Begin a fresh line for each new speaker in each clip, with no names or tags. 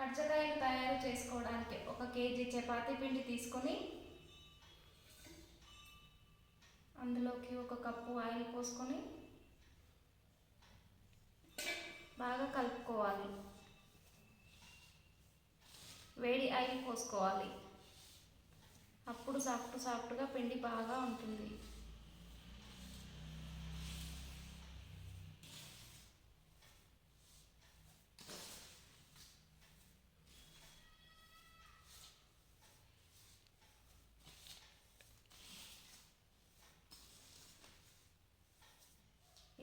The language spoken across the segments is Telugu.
కజ్జకాయలు తయారు చేసుకోవడానికి ఒక కేజీ చపాతీ పిండి తీసుకొని అందులోకి ఒక కప్పు ఆయిల్ పోసుకొని బాగా కలుపుకోవాలి. వేడి ఆయిల్ పోసుకోవాలి. అప్పుడు సాఫ్ట్ సాఫ్ట్గా పిండి బాగా ఉంటుంది.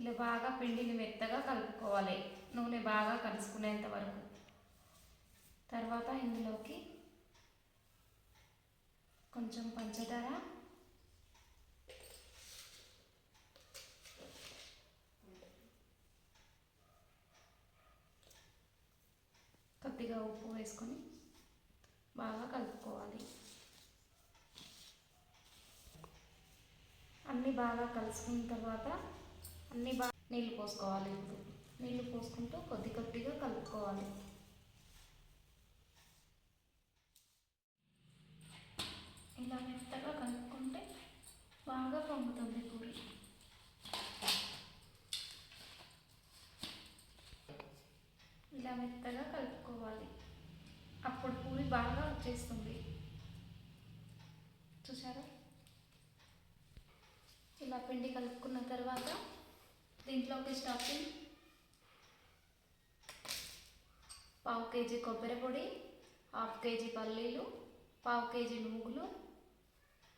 ఇలా బాగా పిండిని మెత్తగా కలుపుకోవాలి. నూనె బాగా కలుసుకునేంత వరకు. తర్వాత ఇందులోకి కొంచెం పంచదార. కొద్దిగా ఉప్పు వేసుకొని బాగా కలుపుకోవాలి. అన్నీ బాగా కలుసుకున్న తర్వాత అన్నీ బాగా నీళ్ళు పోసుకోవాలి ఇప్పుడు. నీళ్ళు పోసుకుంటూ కొద్ది కొద్దిగా కలుపుకోవాలి. ఇలా మెత్తగా కలుపుకుంటే బాగా పొంగుతుంది పూరి ఇలా మెత్తగా కలుపుకోవాలి. అప్పుడు పూరి బాగా వచ్చేస్తుంది. చూసారా? ఇలా పిండి కలుపుకున్న తర్వాత దీంట్లోకి స్టఫింగ్. పావు కేజీ కొబ్బరి పొడి హాఫ్ కేజీ పల్లీలు పావు కేజీ నువ్వులు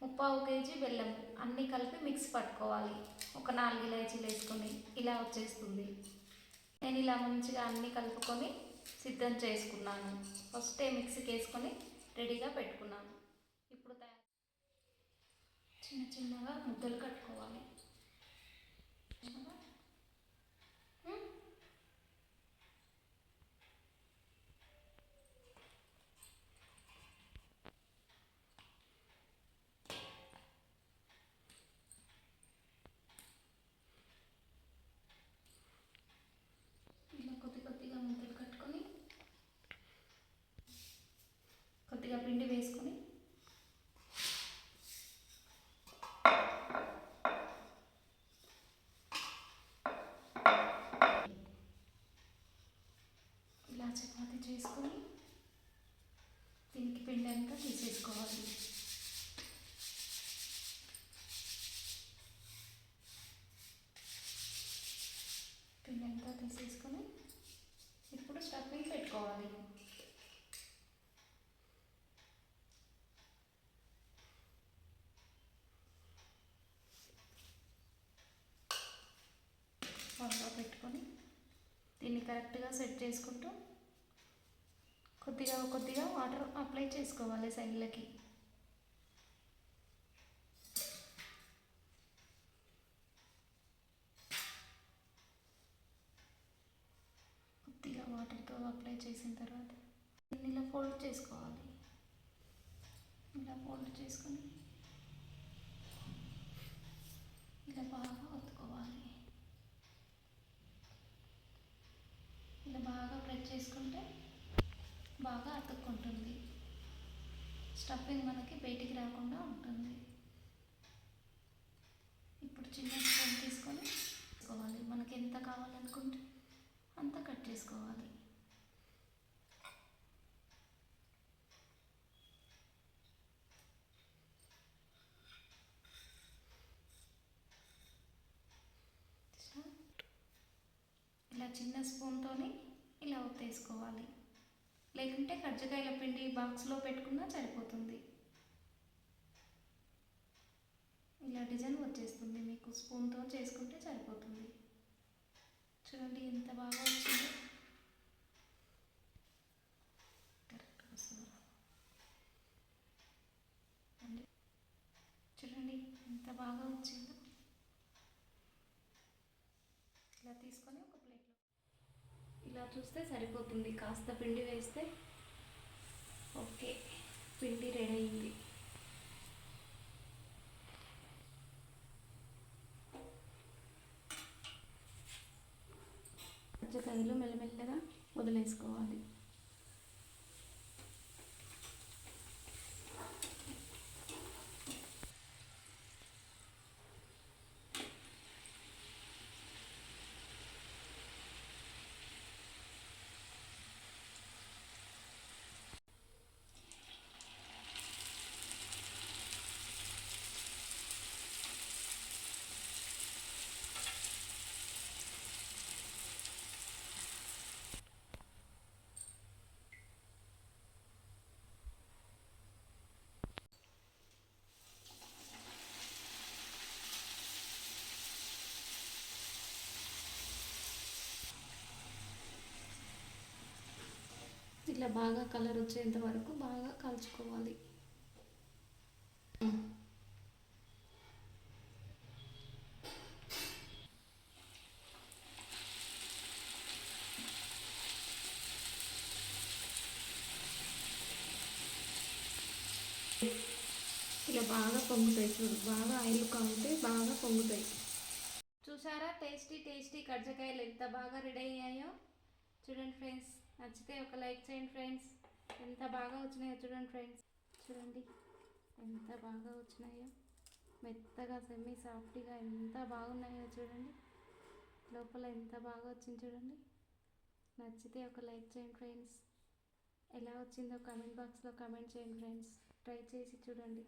ముప్పావు కేజీ బెల్లం అన్నీ కలిపి మిక్స్ పట్టుకోవాలి. ఒక నాలుగు ఇలాచీలు వేసుకొని ఇలా వచ్చేస్తుంది. నేను ఇలా మంచిగా అన్నీ కలుపుకొని సిద్ధం చేసుకున్నాను. ఫస్టే మిక్సీకి వేసుకొని రెడీగా పెట్టుకున్నాను. ఇప్పుడు తయారు చిన్న చిన్నగా ముద్దలు కట్టుకోవాలి చిన్నగా. ఉమ్. ఇలా కొద్ది కొద్దిగా ముద్దలు కట్టుకొని కొద్దిగా పిండి వేసుకొని ఇలా చపాతి చేసుకొని దీనికి పిండి అంతా తీసేసుకోవాలి పిండి అంతా తీసేసుకొని ఇప్పుడు స్టఫింగ్ పెట్టుకోవాలి బాగా పెట్టుకొని దీన్ని కరెక్ట్గా సెట్ చేసుకుంటూ కొద్దిగా కొద్దిగా వాటర్ అప్లై చేసుకోవాలి సైడ్లకి కొద్దిగా వాటర్తో అప్లై చేసిన తర్వాత దీన్ని ఇలా ఫోల్డ్ చేసుకోవాలి. ఇలా ఫోల్డ్ చేసుకొని ఇలా బాగా ఒత్తుకోవాలి ఇలా బాగా ప్రెస్ చేసుకుంటే బాగా అతుక్కుంటుంది. స్టఫింగ్ మనకి బయటికి రాకుండా ఉంటుంది. ఇప్పుడు చిన్న స్పూన్ తీసుకొని తీసుకోవాలి మనకి ఎంత కావాలనుకుంటే అంత కట్ చేసుకోవాలి. ఇలా చిన్న స్పూన్తోని ఇలా ఉత్తేసుకోవాలి లేకుంటే కజ్జికాయల పిండి బాక్స్లో పెట్టుకున్నా సరిపోతుంది. ఇలా డిజైన్ వచ్చేస్తుంది మీకు స్పూన్తో చేసుకుంటే సరిపోతుంది. చూడండి ఎంత బాగా వచ్చిందో. కరెక్ట్ చూడండి ఎంత బాగా వచ్చింది ఇలా తీసుకొని ఒక ప్లేట్లో ఇలా చూస్తే సరిపోతుంది. కాస్త పిండి వేస్తే ఓకే. పిండి రెడీ అయింది. పచ్చకాయలు మెల్లమెల్లగా వదిలేసుకోవాలి. ఇట్లా బాగా కలర్ వచ్చేంత వరకు బాగా కాల్చుకోవాలి. ఇలా బాగా పొంగుతాయి చూడు బాగా ఆయిల్ కాగితే బాగా పొంగుతాయి. చూసారా? టేస్టీ టేస్టీ కజ్జకాయలు ఎంత బాగా రెడీ అయ్యాయో? చూడండి ఫ్రెండ్స్ నచ్చితే ఒక లైక్ చేయండి ఫ్రెండ్స్. ఎంత బాగా వచ్చినాయో చూడండి ఫ్రెండ్స్. చూడండి. ఎంత బాగా వచ్చినాయో. మెత్తగా సెమీ సాఫ్ట్గా ఎంత బాగున్నాయో చూడండి. లోపల ఎంత బాగా వచ్చింది చూడండి. నచ్చితే ఒక లైక్ చేయండి ఫ్రెండ్స్. ఎలా వచ్చిందో కమెంట్ బాక్స్లో కమెంట్ చేయండి ఫ్రెండ్స్. ట్రై చేసి చూడండి.